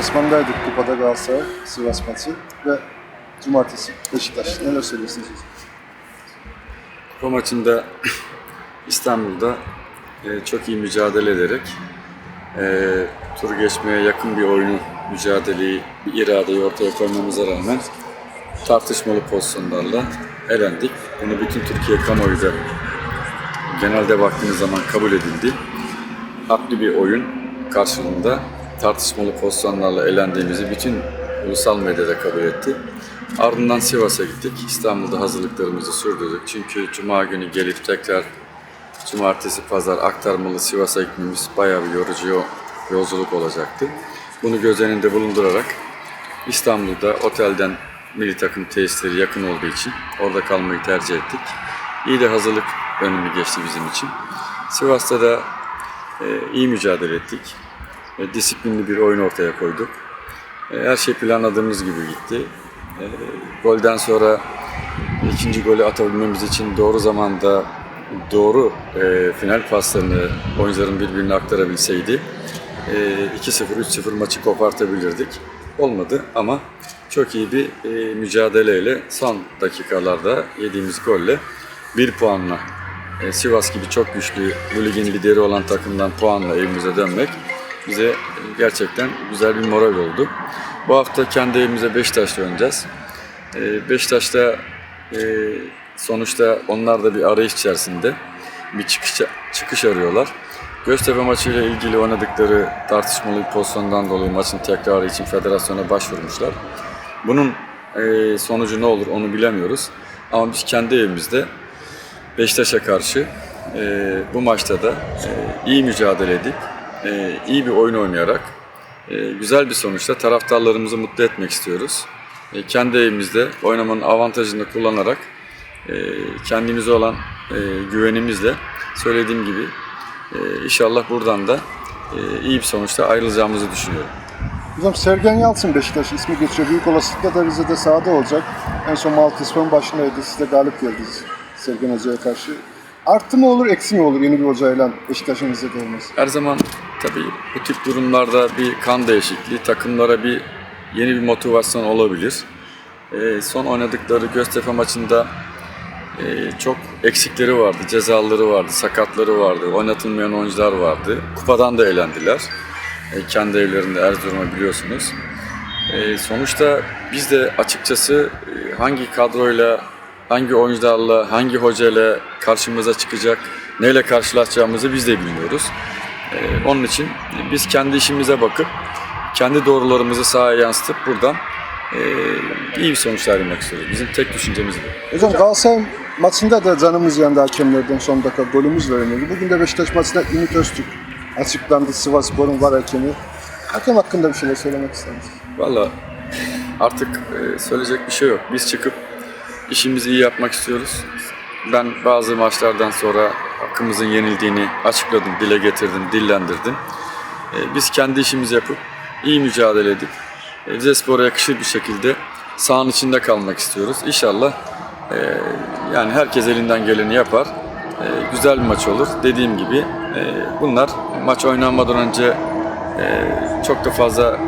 deplasmandaydık Kupa'da Galatasaray, Sivas maçı ve Cumartesi Beşiktaş. Neler söylüyorsunuz? Bu maçında İstanbul'da e, çok iyi mücadele ederek e, tur geçmeye yakın bir oyunu, mücadeleyi, bir iradeyi ortaya koymamıza rağmen tartışmalı pozisyonlarla elendik. Bunu bütün Türkiye kamuoyu da genelde baktığınız zaman kabul edildi. Haklı bir oyun karşılığında tartışmalı pozisyonlarla elendiğimizi bütün ulusal medyada kabul etti. Ardından Sivas'a gittik. İstanbul'da hazırlıklarımızı sürdürdük. Çünkü Cuma günü gelip tekrar Cumartesi, Pazar aktarmalı Sivas'a gitmemiz bayağı bir yorucu yo- yolculuk olacaktı. Bunu göz önünde bulundurarak İstanbul'da otelden milli takım tesisleri yakın olduğu için orada kalmayı tercih ettik. İyi de hazırlık dönemi geçti bizim için. Sivas'ta da e, iyi mücadele ettik. Disiplinli bir oyun ortaya koyduk. E, her şey planladığımız gibi gitti. E, golden sonra ikinci golü atabilmemiz için doğru zamanda doğru e, final paslarını oyuncuların birbirine aktarabilseydi e, 2-0, 3-0 maçı kopartabilirdik. Olmadı ama çok iyi bir mücadeleyle son dakikalarda yediğimiz golle bir puanla Sivas gibi çok güçlü bu ligin lideri olan takımdan puanla evimize dönmek bize gerçekten güzel bir moral oldu. Bu hafta kendi evimize Beşiktaş'la oynayacağız. E, Beşiktaş'ta e, sonuçta onlar da bir arayış içerisinde bir çıkış, çıkış arıyorlar. Göztepe maçıyla ilgili oynadıkları tartışmalı pozisyondan dolayı maçın tekrarı için federasyona başvurmuşlar. Bunun e, sonucu ne olur onu bilemiyoruz. Ama biz kendi evimizde Beşiktaş'a karşı e, bu maçta da iyi mücadele edip e, iyi bir oyun oynayarak e, güzel bir sonuçla taraftarlarımızı mutlu etmek istiyoruz. E, kendi evimizde oynamanın avantajını kullanarak e, kendimize olan e, güvenimizle söylediğim gibi e, inşallah buradan da e, iyi bir sonuçla ayrılacağımızı düşünüyorum. Hocam Sergen Yalçın Beşiktaş ismi geçiyor. Büyük olasılıkla da Rize'de sahada olacak. En son Maltespor'un başındaydı. Siz de galip geldiniz Sergen Hoca'ya karşı. Artı mı olur, eksi mi olur yeni bir hocayla Beşiktaş'ın olması? Her zaman tabii bu tip durumlarda bir kan değişikliği, takımlara bir yeni bir motivasyon olabilir. Ee, son oynadıkları Göztepe maçında e, çok eksikleri vardı, cezaları vardı, sakatları vardı, oynatılmayan oyuncular vardı. Kupadan da elendiler. E, kendi evlerinde Erzurum'u biliyorsunuz. E, sonuçta biz de açıkçası e, hangi kadroyla, hangi oyuncularla, hangi hocayla karşımıza çıkacak, neyle karşılaşacağımızı biz de bilmiyoruz. E, onun için biz kendi işimize bakıp, kendi doğrularımızı sahaya yansıtıp buradan e, iyi bir sonuçlar ayrılmak istiyoruz. Bizim tek düşüncemiz bu. Hocam Galatasaray maçında da canımız yandı hakemlerden son dakika golümüz verilmedi. Bugün de Beşiktaş maçında Ümit Öztürk açıklandı. Sivas Spor'un var hakemi. Hakem hakkında bir şeyler söylemek ister misiniz? Valla artık e, söyleyecek bir şey yok. Biz çıkıp işimizi iyi yapmak istiyoruz. Ben bazı maçlardan sonra hakkımızın yenildiğini açıkladım, dile getirdim, dillendirdim. E, Biz kendi işimizi yapıp iyi mücadele edip e, Rize Spor'a yakışır bir şekilde sahanın içinde kalmak istiyoruz. İnşallah e, yani herkes elinden geleni yapar. E, Güzel bir maç olur. Dediğim gibi bunlar maç oynanmadan önce ee, çok da fazla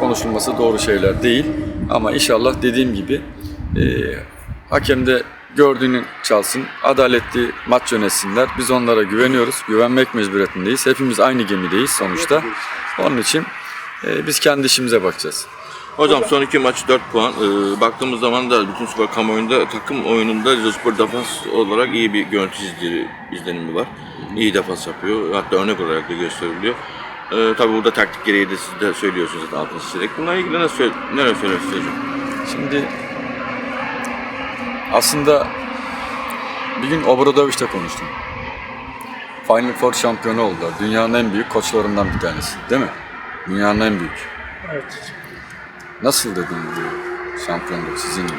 konuşulması doğru şeyler değil. Ama inşallah dediğim gibi hakem de gördüğünü çalsın, adaletli maç yönetsinler. Biz onlara güveniyoruz, güvenmek mecburiyetindeyiz. Hepimiz aynı gemideyiz sonuçta. Onun için e, biz kendi işimize bakacağız. Hocam son iki maç 4 puan. Ee, baktığımız zaman da bütün spor kamuoyunda takım oyununda Rizespor defans olarak iyi bir görüntü izlenimi var. İyi defans yapıyor. Hatta örnek olarak da gösteriliyor. Ee, tabii burada taktik gereği de siz de söylüyorsunuz zaten altını çizerek. Bununla ilgili ne, söyle, neler söylersiniz hocam? Şimdi aslında bir gün Obradoviç'te konuştum. Final Four şampiyonu oldu. Dünyanın en büyük koçlarından bir tanesi. Değil mi? Dünyanın en büyük. Evet. Nasıl dedim şampiyonluk sizin gibi?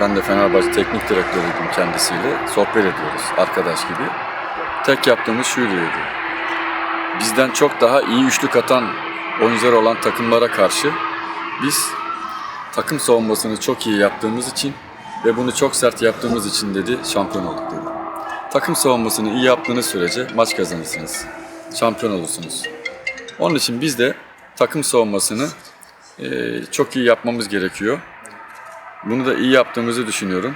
Ben de Fenerbahçe teknik direktörüydüm kendisiyle. Sohbet ediyoruz arkadaş gibi. Tek yaptığımız şuydu. Bizden çok daha iyi üçlük atan oyuncular olan takımlara karşı biz takım savunmasını çok iyi yaptığımız için ve bunu çok sert yaptığımız için dedi şampiyon olduk dedi. Takım savunmasını iyi yaptığınız sürece maç kazanırsınız. Şampiyon olursunuz. Onun için biz de takım savunmasını e, çok iyi yapmamız gerekiyor. Bunu da iyi yaptığımızı düşünüyorum.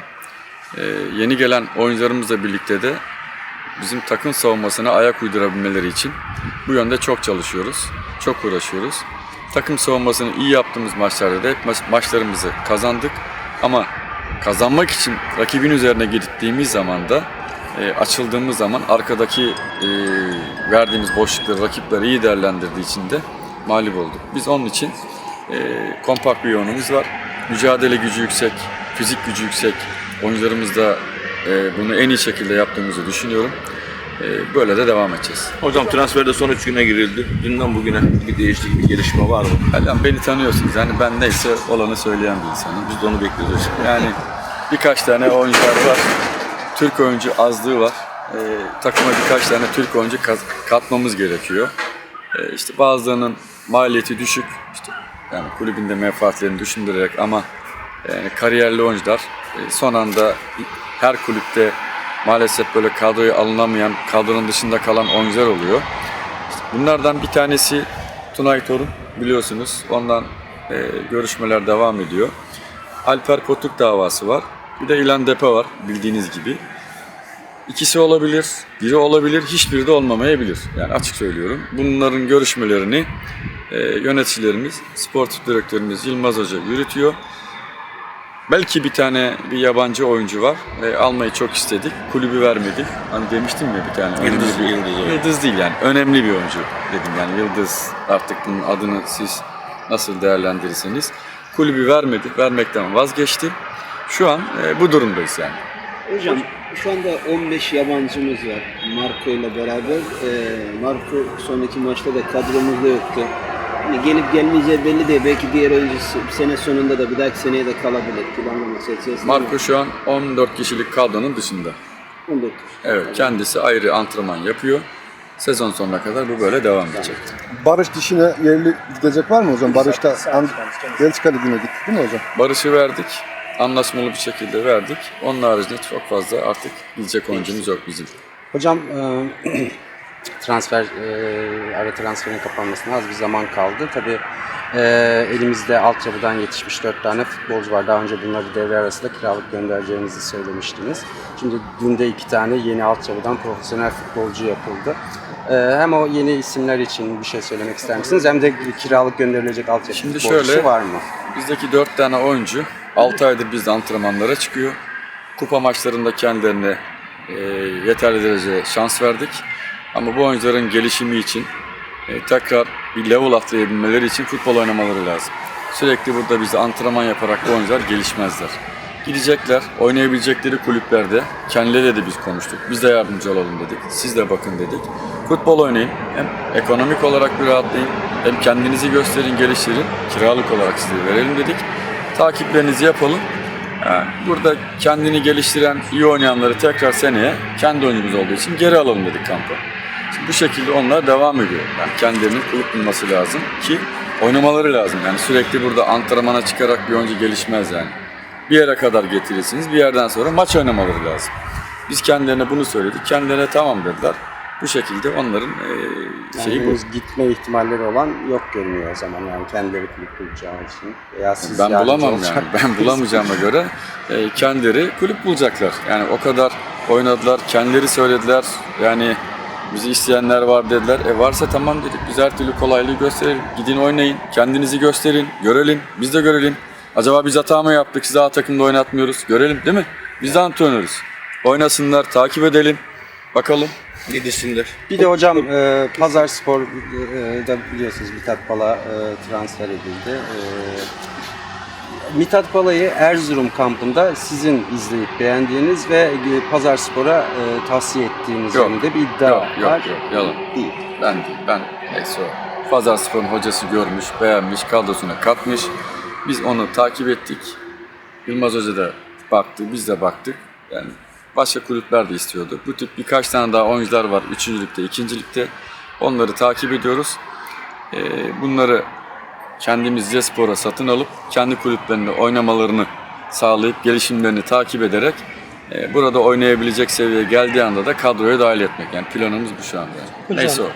E, yeni gelen oyuncularımızla birlikte de bizim takım savunmasına ayak uydurabilmeleri için bu yönde çok çalışıyoruz, çok uğraşıyoruz. Takım savunmasını iyi yaptığımız maçlarda da hep ma- maçlarımızı kazandık. Ama kazanmak için rakibin üzerine gittiğimiz zaman da e, açıldığımız zaman arkadaki e, verdiğimiz boşlukları rakipler iyi değerlendirdiği için de mağlup olduk. Biz onun için e, kompakt bir oyunumuz var. Mücadele gücü yüksek, fizik gücü yüksek. Oyuncularımız da e, bunu en iyi şekilde yaptığımızı düşünüyorum. E, böyle de devam edeceğiz. Hocam transferde son 3 güne girildi. Dünden bugüne bir değişiklik, bir gelişme var mı? Hala beni tanıyorsunuz. Yani ben neyse olanı söyleyen bir insanım. Biz de onu bekliyoruz. Yani birkaç tane oyuncular var. Türk oyuncu azlığı var. Ee, takıma birkaç tane Türk oyuncu kat- katmamız gerekiyor. Ee, işte bazılarının maliyeti düşük. İşte yani kulübünde menfaatlerini düşündürerek ama yani kariyerli oyuncular e, son anda her kulüpte maalesef böyle kadroya alınamayan, kadronun dışında kalan oyuncular oluyor. İşte bunlardan bir tanesi Tunay Torun biliyorsunuz. Ondan e, görüşmeler devam ediyor. Alper Potuk davası var. Bir de İlan Depe var bildiğiniz gibi. İkisi olabilir, biri olabilir, hiçbiri de olmamayabilir. Yani açık söylüyorum. Bunların görüşmelerini e, yöneticilerimiz, sportif direktörümüz Yılmaz Hoca yürütüyor. Belki bir tane bir yabancı oyuncu var. E, almayı çok istedik. Kulübü vermedik. Hani demiştim ya bir tane. önemli Yıldız, bir, yıldız oyuncu. Yıldız değil yani. Önemli bir oyuncu dedim yani. Yıldız artık bunun adını siz nasıl değerlendirirseniz. Kulübü vermedi. Vermekten vazgeçti. Şu an e, bu durumdayız yani. Hocam şu anda 15 yabancımız var Marco ile beraber. Ee, Marco sonraki maçta da kadromuzda yoktu. Hani gelip gelmeyeceği belli değil. Belki diğer oyuncu sene sonunda da bir dahaki seneye de kalabilir. Planlaması içerisinde. Marco şu an 14 kişilik kadronun dışında. 14. Evet, kendisi ayrı antrenman yapıyor. Sezon sonuna kadar bu böyle devam edecek. Barış dişine yerli gidecek var mı hocam? Barış da Belçika Ligi'ne gitti değil mi hocam? Barış'ı verdik. Anlaşmalı bir şekilde verdik. Onun haricinde çok fazla artık gidecek oyuncumuz yok bizim. Hocam e, transfer e, ara transferin kapanmasına az bir zaman kaldı. Tabii e, elimizde altyapıdan yetişmiş 4 tane futbolcu var. Daha önce bunları devre arasında kiralık göndereceğinizi söylemiştiniz. Şimdi dün de iki tane yeni altyapıdan profesyonel futbolcu yapıldı. E, hem o yeni isimler için bir şey söylemek ister misiniz? Hem de kiralık gönderilecek altyapı Şimdi futbolcusu şöyle- var mı? Bizdeki 4 tane oyuncu 6 aydır bizde antrenmanlara çıkıyor. Kupa maçlarında kendilerine e, yeterli derece şans verdik. Ama bu oyuncuların gelişimi için e, tekrar bir level atlayabilmeleri için futbol oynamaları lazım. Sürekli burada bizde antrenman yaparak bu oyuncular gelişmezler. Gidecekler, oynayabilecekleri kulüplerde kendileri de biz konuştuk. Biz de yardımcı olalım dedik. Siz de bakın dedik. Futbol oynayın. Hem ekonomik olarak bir rahatlayın. Hem kendinizi gösterin, geliştirin. Kiralık olarak size verelim dedik. Takiplerinizi yapalım. Yani burada kendini geliştiren, iyi oynayanları tekrar seneye kendi oyuncumuz olduğu için geri alalım dedik kampa. Şimdi bu şekilde onlar devam ediyor. Yani kendilerinin kulüp bulması lazım ki oynamaları lazım. Yani sürekli burada antrenmana çıkarak bir oyuncu gelişmez yani. Bir yere kadar getirirsiniz, bir yerden sonra maç oynamaları lazım. Biz kendilerine bunu söyledik, kendilerine tamam dediler. Bu şekilde onların eee, şeyi bu. henüz gitme ihtimalleri olan yok görünüyor o zaman yani kendileri kulüp kuracağı için. Veya siz Ben bulamam yani. Ben bulamayacağıma göre e, kendileri kulüp bulacaklar. Yani o kadar oynadılar, kendileri söylediler. Yani bizi isteyenler var dediler. E varsa tamam dedik. Biz her türlü kolaylığı gösterelim. Gidin oynayın, kendinizi gösterin, görelim. Biz de görelim. Acaba biz hata mı yaptık, sizi A takımda oynatmıyoruz? Görelim değil mi? Biz de antrenörüz. Oynasınlar, takip edelim. Bakalım. Gidişsinler. Bir de hocam e, Pazar Spor e, da biliyorsunuz Mithat Pala e, transfer edildi. E, Mithat Pala'yı Erzurum kampında sizin izleyip beğendiğiniz ve e, Pazar Spor'a e, tavsiye ettiğiniz Yok. yönünde bir iddia Yok, yok, var. yok. Yalan. Değil. Ben değil, ben neyse o. Pazar Spor'un hocası görmüş, beğenmiş, kadrosuna katmış. Biz onu takip ettik. Yılmaz Hoca da baktı, biz de baktık. Yani başka kulüpler de istiyordu. Bu tip birkaç tane daha oyuncular var. Üçüncülükte, ikincilikte. Onları takip ediyoruz. Ee, bunları kendimiz Zespor'a satın alıp kendi kulüplerinde oynamalarını sağlayıp gelişimlerini takip ederek e, burada oynayabilecek seviyeye geldiği anda da kadroya dahil etmek. Yani planımız bu şu anda. Hocam, Neyse o.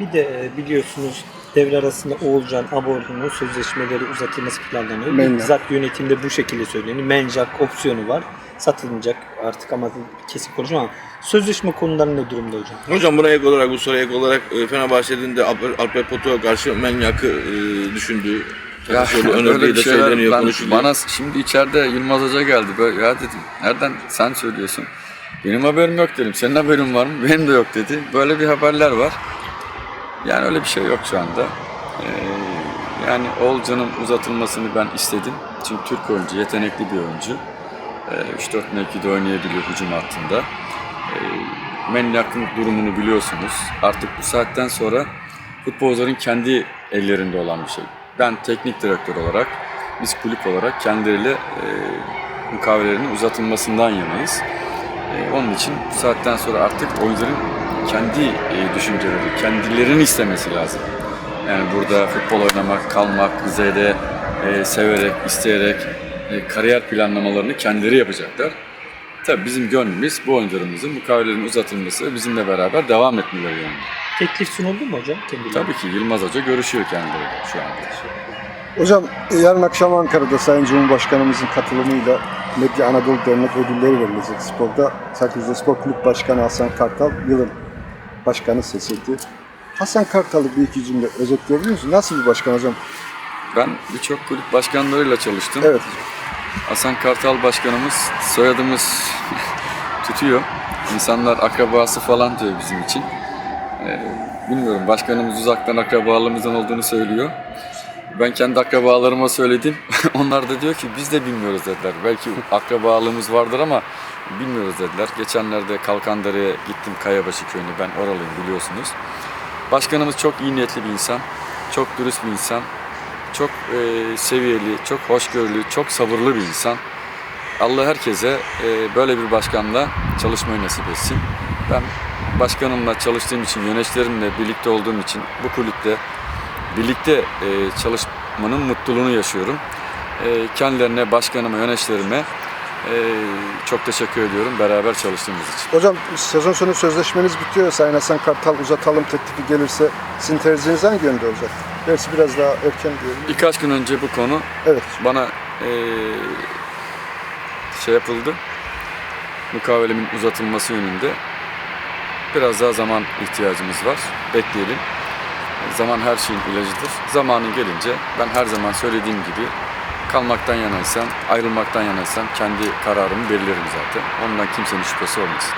Bir de e, biliyorsunuz devre arasında Oğulcan, Aborlu'nun sözleşmeleri uzatılması planlanıyor. Bizzat yönetimde bu şekilde söyleniyor. Mencak opsiyonu var. Satılmayacak artık ama kesin konuşma ama sözleşme konuları ne durumda hocam? Hocam buna ek olarak, bu soruya ek olarak e, Fenerbahçe'nin de Alper, Potuk'a karşı Menyak'ı e, düşündüğü, Ya öyle bir de şeyler söyleniyor, ben, konuşuluyor. bana şimdi içeride Yılmaz Hoca geldi. Böyle, ya dedim nereden sen söylüyorsun? Benim haberim yok dedim. Senin haberin var mı? Benim de yok dedi. Böyle bir haberler var. Yani öyle bir şey yok şu anda. Ee, yani Oğulcan'ın uzatılmasını ben istedim. Çünkü Türk oyuncu, yetenekli bir oyuncu. Ee, 3-4 mevkide oynayabiliyor hücum hattında. Ee, Menyak'ın durumunu biliyorsunuz. Artık bu saatten sonra futbolcuların kendi ellerinde olan bir şey. Ben teknik direktör olarak, biz kulüp olarak kendileriyle e, mukavelerin uzatılmasından yanayız. E, onun için bu saatten sonra artık oyuncuların kendi e, düşünceleri, kendilerinin istemesi lazım. Yani burada futbol oynamak, kalmak, Rize'de e, severek, isteyerek kariyer planlamalarını kendileri yapacaklar. Tabii bizim gönlümüz bu oyuncularımızın mukavelerin uzatılması bizimle beraber devam etmeleri yani. Teklif sunuldu mu hocam? Kendileri? Tabii ki Yılmaz Hoca görüşüyor kendileriyle şu anda. Hocam e, yarın akşam Ankara'da Sayın Cumhurbaşkanımızın katılımıyla Medya Anadolu Dernek ödülleri verilecek sporda. Sakızda Spor Kulüp Başkanı Hasan Kartal yılın başkanı seçildi. Hasan Kartal'ı bir iki cümle özetleyebilir misin? Nasıl bir başkan hocam? Ben birçok kulüp başkanlarıyla çalıştım. Evet. Hasan Kartal başkanımız soyadımız tutuyor. İnsanlar akrabası falan diyor bizim için. Ee, bilmiyorum başkanımız uzaktan akrabalığımızdan olduğunu söylüyor. Ben kendi akrabalarıma söyledim. Onlar da diyor ki biz de bilmiyoruz dediler. Belki akrabalığımız vardır ama bilmiyoruz dediler. Geçenlerde Kalkandere'ye gittim Kayabaşı köyüne. Ben oralıyım biliyorsunuz. Başkanımız çok iyi niyetli bir insan. Çok dürüst bir insan. Çok e, seviyeli, çok hoşgörülü, çok sabırlı bir insan. Allah herkese e, böyle bir başkanla çalışmayı nasip etsin. Ben başkanımla çalıştığım için, yöneticilerimle birlikte olduğum için bu kulüpte birlikte e, çalışmanın mutluluğunu yaşıyorum. E, kendilerine, başkanıma, yöneticilerime e, çok teşekkür ediyorum beraber çalıştığımız için. Hocam sezon sonu sözleşmeniz bitiyor. Sayın Hasan Kartal uzatalım teklifi gelirse sizin tercihiniz hangi yönde olacak? Gerçi biraz daha erken diyelim. Birkaç gün önce bu konu Evet. bana eee, şey yapıldı. Mukavelemin uzatılması yönünde. Biraz daha zaman ihtiyacımız var. Bekleyelim. Zaman her şeyin ilacıdır. Zamanı gelince ben her zaman söylediğim gibi kalmaktan yanaysam, ayrılmaktan yanaysam kendi kararımı belirlerim zaten. Ondan kimsenin şüphesi olmasın.